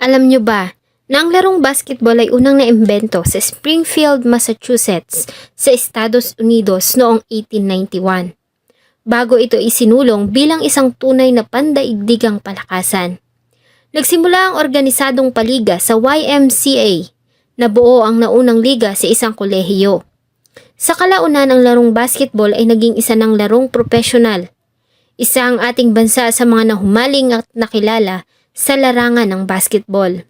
Alam nyo ba na ang larong basketball ay unang naimbento sa Springfield, Massachusetts sa Estados Unidos noong 1891 bago ito isinulong bilang isang tunay na pandaigdigang palakasan. Nagsimula ang organisadong paliga sa YMCA na buo ang naunang liga sa isang kolehiyo. Sa kalaunan ang larong basketball ay naging isa ng larong profesional. Isa ang ating bansa sa mga nahumaling at nakilala sa larangan ng basketball.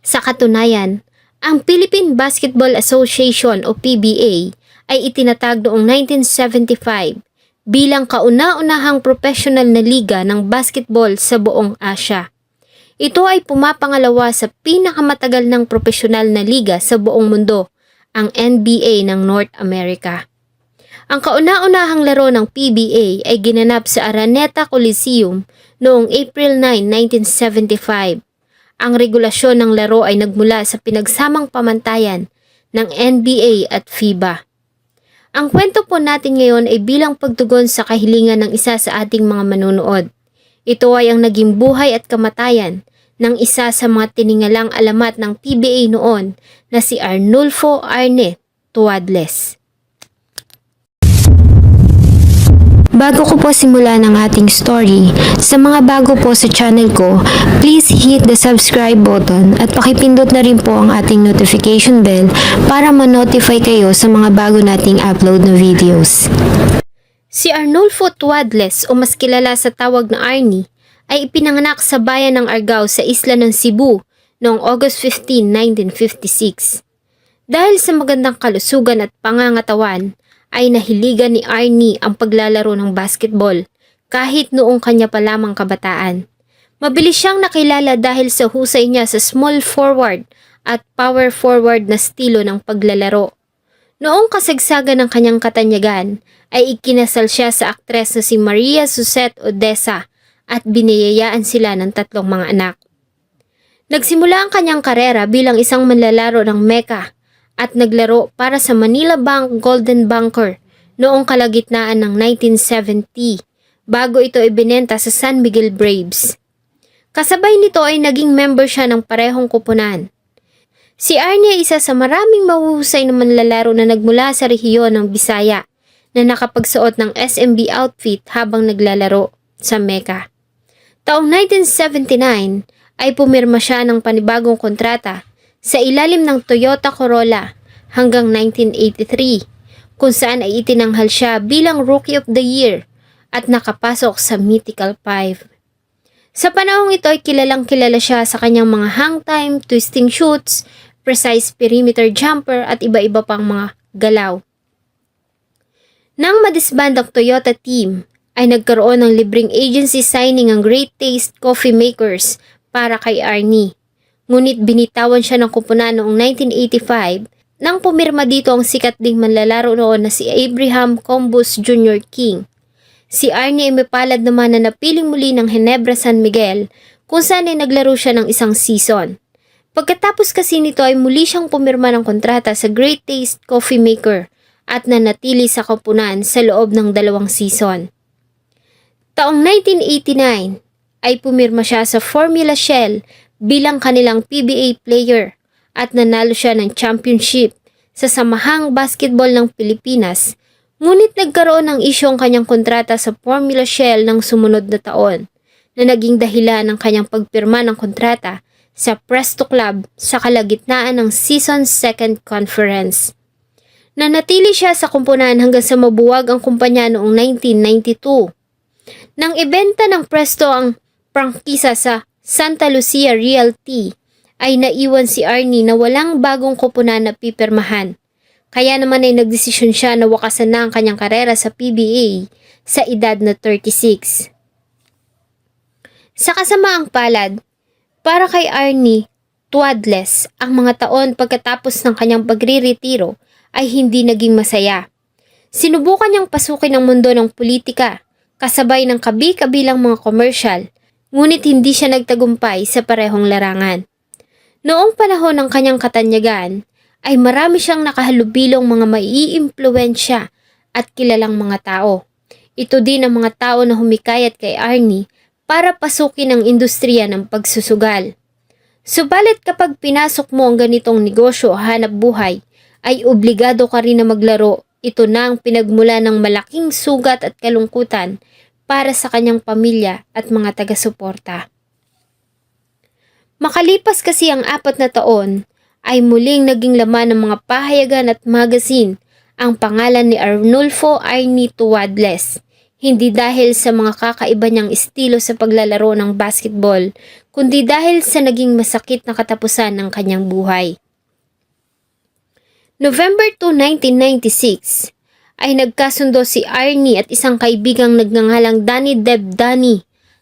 Sa katunayan, ang Philippine Basketball Association o PBA ay itinatag noong 1975 bilang kauna-unahang professional na liga ng basketball sa buong Asya. Ito ay pumapangalawa sa pinakamatagal ng profesional na liga sa buong mundo, ang NBA ng North America. Ang kauna-unahang laro ng PBA ay ginanap sa Araneta Coliseum noong April 9, 1975. Ang regulasyon ng laro ay nagmula sa pinagsamang pamantayan ng NBA at FIBA. Ang kwento po natin ngayon ay bilang pagtugon sa kahilingan ng isa sa ating mga manunood. Ito ay ang naging buhay at kamatayan ng isa sa mga tiningalang alamat ng PBA noon na si Arnulfo Arne Tuadles. Bago ko po simulan ang ating story, sa mga bago po sa channel ko, please hit the subscribe button at pakipindot na rin po ang ating notification bell para ma-notify kayo sa mga bago nating upload na videos. Si Arnulfo Tuadles o mas kilala sa tawag na Arnie ay ipinanganak sa bayan ng Argao sa isla ng Cebu noong August 15, 1956. Dahil sa magandang kalusugan at pangangatawan, ay nahiligan ni Arnie ang paglalaro ng basketball kahit noong kanya pa lamang kabataan. Mabilis siyang nakilala dahil sa husay niya sa small forward at power forward na estilo ng paglalaro. Noong kasagsagan ng kanyang katanyagan, ay ikinasal siya sa aktres na si Maria Susette Odessa at biniyayaan sila ng tatlong mga anak. Nagsimula ang kanyang karera bilang isang manlalaro ng Mecca at naglaro para sa Manila Bank Golden Banker noong kalagitnaan ng 1970 bago ito ibinenta sa San Miguel Braves. Kasabay nito ay naging member siya ng parehong kupunan. Si Arnie ay isa sa maraming mahuhusay na manlalaro na nagmula sa rehiyon ng Bisaya na nakapagsuot ng SMB outfit habang naglalaro sa Mecca. Taong 1979 ay pumirma siya ng panibagong kontrata sa ilalim ng Toyota Corolla hanggang 1983 kung saan ay itinanghal siya bilang Rookie of the Year at nakapasok sa Mythical 5. Sa panahong ito ay kilalang kilala siya sa kanyang mga hang time, twisting shoots, precise perimeter jumper at iba-iba pang mga galaw. Nang madisband ang Toyota team, ay nagkaroon ng libreng agency signing ang Great Taste Coffee Makers para kay Arnie ngunit binitawan siya ng kupunan noong 1985 nang pumirma dito ang sikat ding manlalaro noon na si Abraham Combus Jr. King. Si Arnie ay mapalad naman na napiling muli ng Ginebra San Miguel kung saan ay naglaro siya ng isang season. Pagkatapos kasi nito ay muli siyang pumirma ng kontrata sa Great Taste Coffee Maker at nanatili sa kupunan sa loob ng dalawang season. Taong 1989 ay pumirma siya sa Formula Shell bilang kanilang PBA player at nanalo siya ng championship sa Samahang Basketball ng Pilipinas ngunit nagkaroon ng isyu ang kanyang kontrata sa Formula Shell ng sumunod na taon na naging dahilan ng kanyang pagpirma ng kontrata sa Presto Club sa kalagitnaan ng Season 2nd Conference. Nanatili siya sa kumpunan hanggang sa mabuwag ang kumpanya noong 1992. Nang ibenta ng Presto ang prangkisa sa Santa Lucia Realty ay naiwan si Arnie na walang bagong kupunan na pipirmahan. Kaya naman ay nagdesisyon siya na wakasan na ang kanyang karera sa PBA sa edad na 36. Sa kasamaang palad, para kay Arnie, tuwadless ang mga taon pagkatapos ng kanyang pagriretiro ay hindi naging masaya. Sinubukan niyang pasukin ang mundo ng politika, kasabay ng kabi-kabilang mga commercial ngunit hindi siya nagtagumpay sa parehong larangan. Noong panahon ng kanyang katanyagan, ay marami siyang nakahalubilong mga maiimpluensya at kilalang mga tao. Ito din ang mga tao na humikayat kay Arnie para pasukin ang industriya ng pagsusugal. Subalit kapag pinasok mo ang ganitong negosyo o hanap buhay, ay obligado ka rin na maglaro. Ito na ang pinagmula ng malaking sugat at kalungkutan para sa kanyang pamilya at mga taga-suporta. Makalipas kasi ang apat na taon, ay muling naging laman ng mga pahayagan at magazine ang pangalan ni Arnulfo Arnie Tuwadles. Hindi dahil sa mga kakaiba niyang estilo sa paglalaro ng basketball, kundi dahil sa naging masakit na katapusan ng kanyang buhay. November 2, 1996, ay nagkasundo si Arnie at isang kaibigang nagngangalang Danny Deb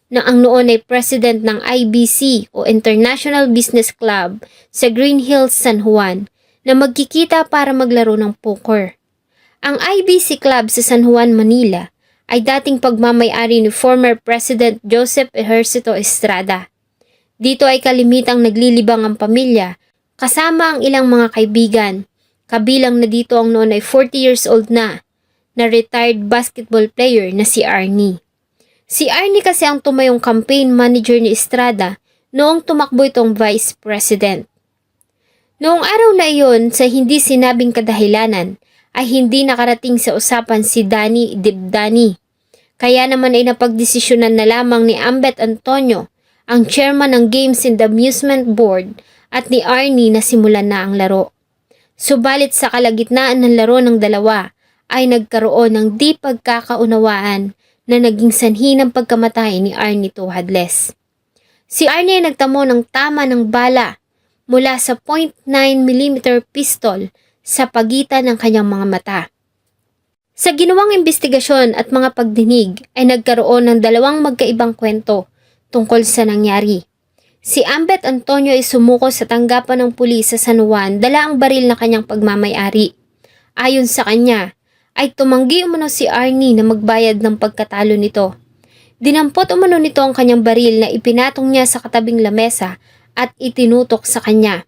na ang noon ay president ng IBC o International Business Club sa Green Hills, San Juan na magkikita para maglaro ng poker. Ang IBC Club sa San Juan, Manila ay dating pagmamayari ni former President Joseph Ejercito Estrada. Dito ay kalimitang naglilibang ang pamilya kasama ang ilang mga kaibigan. Kabilang na dito ang noon ay 40 years old na na retired basketball player na si Arnie. Si Arnie kasi ang tumayong campaign manager ni Estrada noong tumakbo itong vice president. Noong araw na iyon sa hindi sinabing kadahilanan ay hindi nakarating sa usapan si Danny Dibdani. Kaya naman ay napagdesisyonan na lamang ni Ambet Antonio, ang chairman ng Games and Amusement Board at ni Arnie na simulan na ang laro. Subalit sa kalagitnaan ng laro ng dalawa ay nagkaroon ng di pagkakaunawaan na naging sanhi ng pagkamatay ni Arnie Tuhadles. Si Arnie ay nagtamo ng tama ng bala mula sa .9mm pistol sa pagitan ng kanyang mga mata. Sa ginawang investigasyon at mga pagdinig ay nagkaroon ng dalawang magkaibang kwento tungkol sa nangyari. Si Ambet Antonio ay sumuko sa tanggapan ng pulis sa San Juan dala ang baril na kanyang pagmamayari. Ayon sa kanya, ay tumanggi umano si Arnie na magbayad ng pagkatalo nito. Dinampot umano nito ang kanyang baril na ipinatong niya sa katabing lamesa at itinutok sa kanya.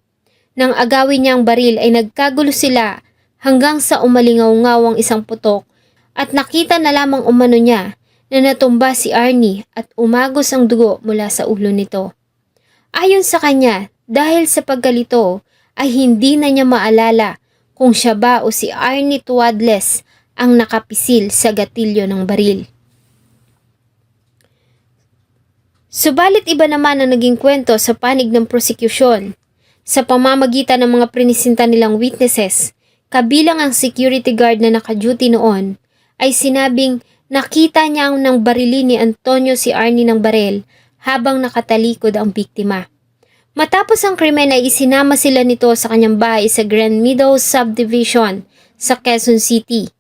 Nang agawin niya ang baril ay nagkagulo sila hanggang sa umalingaw-ngaw ang isang putok at nakita na lamang umano niya na natumba si Arnie at umagos ang dugo mula sa ulo nito. Ayon sa kanya, dahil sa pagkalito ay hindi na niya maalala kung siya ba o si Arnie Tuadles ang nakapisil sa gatilyo ng baril. Subalit iba naman ang naging kwento sa panig ng prosecution. Sa pamamagitan ng mga prinisinta nilang witnesses, kabilang ang security guard na naka-duty noon, ay sinabing nakita niya ang nang barili ni Antonio si Arnie ng barel habang nakatalikod ang biktima. Matapos ang krimen ay isinama sila nito sa kanyang bahay sa Grand Meadows Subdivision sa Quezon City,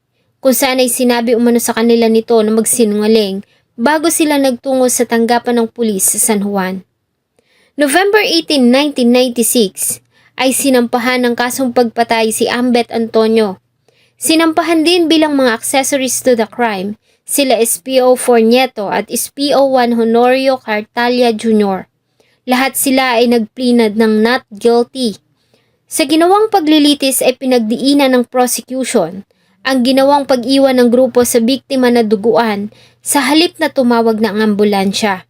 kung saan ay sinabi umano sa kanila nito na magsinungaling bago sila nagtungo sa tanggapan ng pulis sa San Juan. November 18, 1996 ay sinampahan ng kasong pagpatay si Ambet Antonio. Sinampahan din bilang mga accessories to the crime sila SPO Fornieto at SPO 1 Honorio Cartalia Jr. Lahat sila ay nagplinad ng not guilty. Sa ginawang paglilitis ay pinagdiinan ng prosecution ang ginawang pag-iwan ng grupo sa biktima na duguan sa halip na tumawag ng ambulansya.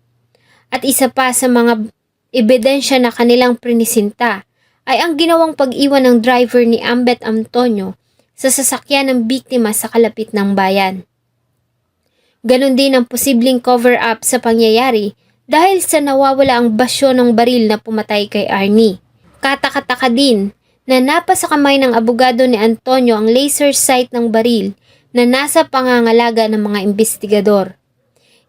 At isa pa sa mga ebidensya na kanilang prinisinta ay ang ginawang pag-iwan ng driver ni Ambet Antonio sa sasakyan ng biktima sa kalapit ng bayan. Ganon din ang posibleng cover-up sa pangyayari dahil sa nawawala ang basyo ng baril na pumatay kay Arnie. Katakataka din na napa sa kamay ng abogado ni Antonio ang laser sight ng baril na nasa pangangalaga ng mga investigador.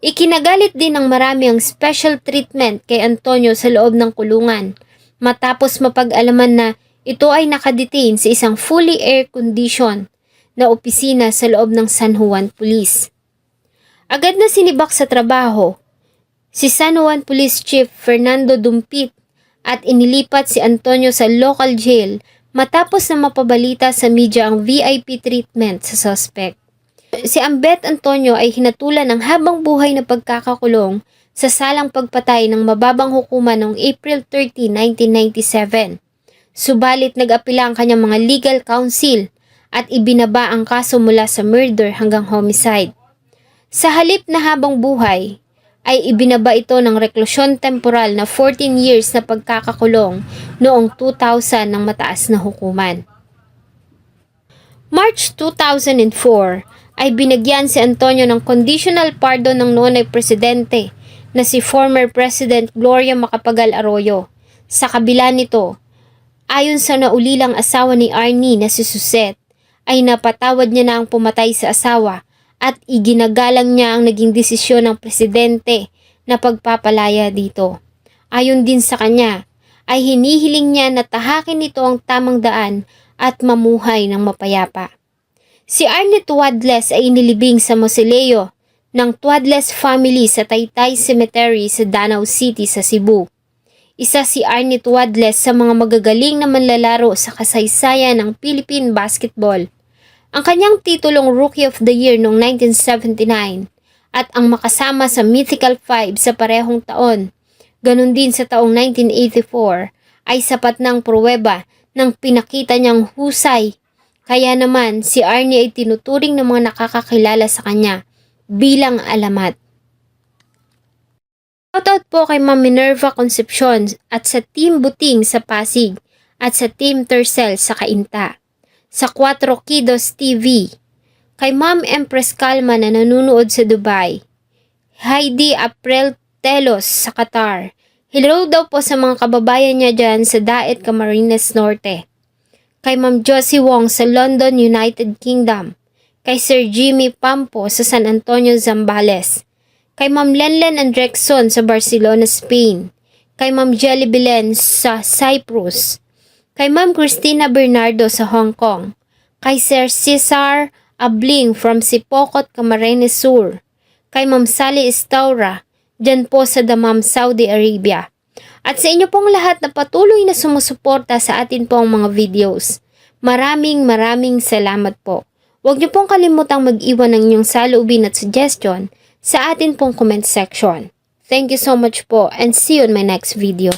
Ikinagalit din ng marami ang special treatment kay Antonio sa loob ng kulungan matapos mapag-alaman na ito ay nakadetain sa isang fully air condition na opisina sa loob ng San Juan Police. Agad na sinibak sa trabaho si San Juan Police Chief Fernando Dumpit at inilipat si Antonio sa local jail matapos na mapabalita sa media ang VIP treatment sa suspect. Si Ambet Antonio ay hinatulan ng habang buhay na pagkakakulong sa salang pagpatay ng mababang hukuman noong April 30, 1997. Subalit nag-apila ang kanyang mga legal counsel at ibinaba ang kaso mula sa murder hanggang homicide. Sa halip na habang buhay, ay ibinaba ito ng reklusyon temporal na 14 years na pagkakakulong noong 2000 ng mataas na hukuman. March 2004 ay binagyan si Antonio ng conditional pardon ng noon ay presidente na si former President Gloria Macapagal Arroyo. Sa kabila nito, ayon sa naulilang asawa ni Arnie na si Suset, ay napatawad niya na ang pumatay sa asawa at iginagalang niya ang naging desisyon ng presidente na pagpapalaya dito. Ayon din sa kanya, ay hinihiling niya na tahakin nito ang tamang daan at mamuhay ng mapayapa. Si Arnie Tuadles ay inilibing sa mausoleo ng Tuadles family sa Taytay Cemetery sa Danau City sa Cebu. Isa si Arnie Tuadles sa mga magagaling na manlalaro sa kasaysayan ng Philippine basketball. Ang kanyang titulong Rookie of the Year noong 1979 at ang makasama sa Mythical Five sa parehong taon. Ganon din sa taong 1984 ay sapat ng pruweba ng pinakita niyang husay. Kaya naman si Arnie ay tinuturing ng mga nakakakilala sa kanya bilang alamat. Shoutout po kay Ma'am Minerva Concepcion at sa Team Buting sa Pasig at sa Team Tercel sa Kainta. Sa 4 Kidos TV. Kay Ma'am Empress Calma na nanonood sa Dubai. Heidi April Telos sa Qatar. Hello daw po sa mga kababayan niya dyan sa Daet Camarines Norte. Kay Ma'am Josie Wong sa London, United Kingdom. Kay Sir Jimmy Pampo sa San Antonio, Zambales kay Ma'am Lenlen Andrexon sa Barcelona, Spain, kay Ma'am Jelly Belen sa Cyprus, kay Ma'am Christina Bernardo sa Hong Kong, kay Sir Cesar Abling from Sipokot, Camarines Sur, kay Ma'am Sally Estaura, dyan po sa Damam, Saudi Arabia. At sa inyo pong lahat na patuloy na sumusuporta sa atin pong mga videos. Maraming maraming salamat po. Huwag niyo pong kalimutang mag-iwan ng inyong saloobin at suggestion sa atin pong comment section. Thank you so much po and see you in my next video.